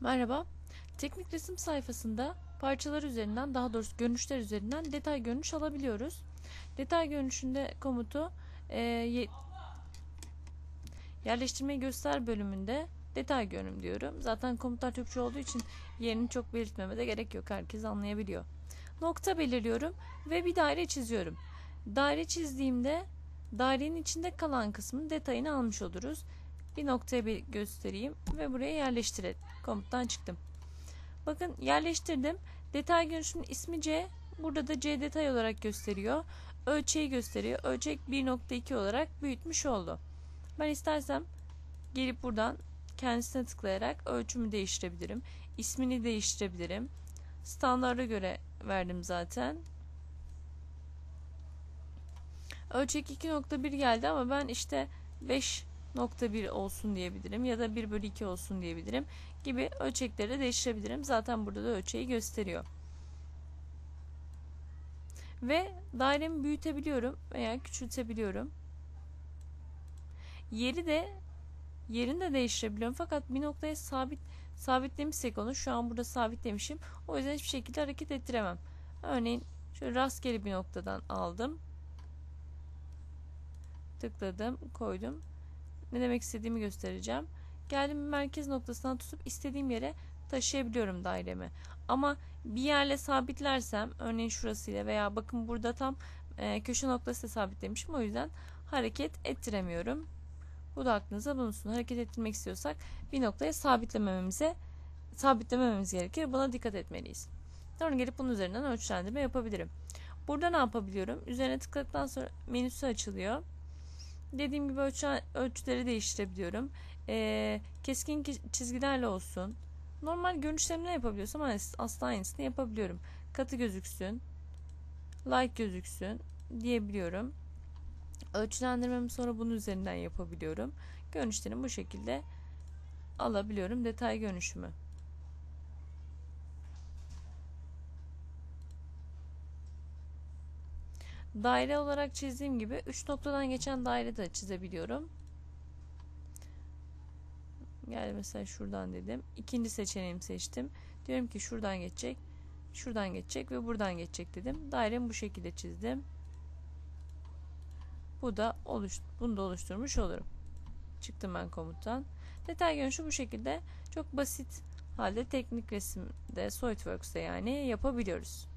Merhaba. Teknik resim sayfasında parçalar üzerinden daha doğrusu görünüşler üzerinden detay görünüş alabiliyoruz. Detay görünüşünde komutu e, ye, yerleştirmeyi göster bölümünde detay görünüm diyorum. Zaten komutlar Türkçe olduğu için yerini çok belirtmeme de gerek yok. Herkes anlayabiliyor. Nokta belirliyorum ve bir daire çiziyorum. Daire çizdiğimde dairenin içinde kalan kısmın detayını almış oluruz bir noktaya bir göstereyim ve buraya yerleştirelim. Komuttan çıktım. Bakın yerleştirdim. Detay görünüşünün ismi C. Burada da C detay olarak gösteriyor. Ölçeği gösteriyor. Ölçek 1.2 olarak büyütmüş oldu. Ben istersem gelip buradan kendisine tıklayarak ölçümü değiştirebilirim. İsmini değiştirebilirim. Standarda göre verdim zaten. Ölçek 2.1 geldi ama ben işte 5 nokta 1 olsun diyebilirim ya da 1 bölü 2 olsun diyebilirim gibi ölçekleri değiştirebilirim. Zaten burada da ölçeği gösteriyor. Ve dairemi büyütebiliyorum veya küçültebiliyorum. Yeri de yerini de değiştirebiliyorum. Fakat bir noktaya sabit sabitlemişsek onu şu an burada sabitlemişim. O yüzden hiçbir şekilde hareket ettiremem. Örneğin şöyle rastgele bir noktadan aldım. Tıkladım, koydum ne demek istediğimi göstereceğim. Geldim merkez noktasından tutup istediğim yere taşıyabiliyorum dairemi. Ama bir yerle sabitlersem örneğin şurasıyla veya bakın burada tam e, köşe noktası sabitlemişim. O yüzden hareket ettiremiyorum. Bu da aklınıza bulunsun. Hareket ettirmek istiyorsak bir noktaya sabitlemememize sabitlemememiz gerekir. Buna dikkat etmeliyiz. Sonra gelip bunun üzerinden ölçülendirme yapabilirim. Burada ne yapabiliyorum? Üzerine tıkladıktan sonra menüsü açılıyor. Dediğim gibi ölçü, ölçüleri değiştirebiliyorum. Ee, keskin çizgilerle olsun. Normal görünüşlerimi ne yapabiliyorsam aslında aynısını yapabiliyorum. Katı gözüksün. Light gözüksün diyebiliyorum. Ölçülendirmemi sonra bunun üzerinden yapabiliyorum. Görünüşlerimi bu şekilde alabiliyorum. Detay görünüşümü. Daire olarak çizdiğim gibi 3 noktadan geçen daire de çizebiliyorum. Yani mesela şuradan dedim. İkinci seçeneğimi seçtim. Diyorum ki şuradan geçecek, şuradan geçecek ve buradan geçecek dedim. Dairemi bu şekilde çizdim. Bu da oluş, bunu da oluşturmuş olurum. Çıktım ben komuttan. Detay görünüşü bu şekilde çok basit halde teknik resimde SolidWorks'te yani yapabiliyoruz.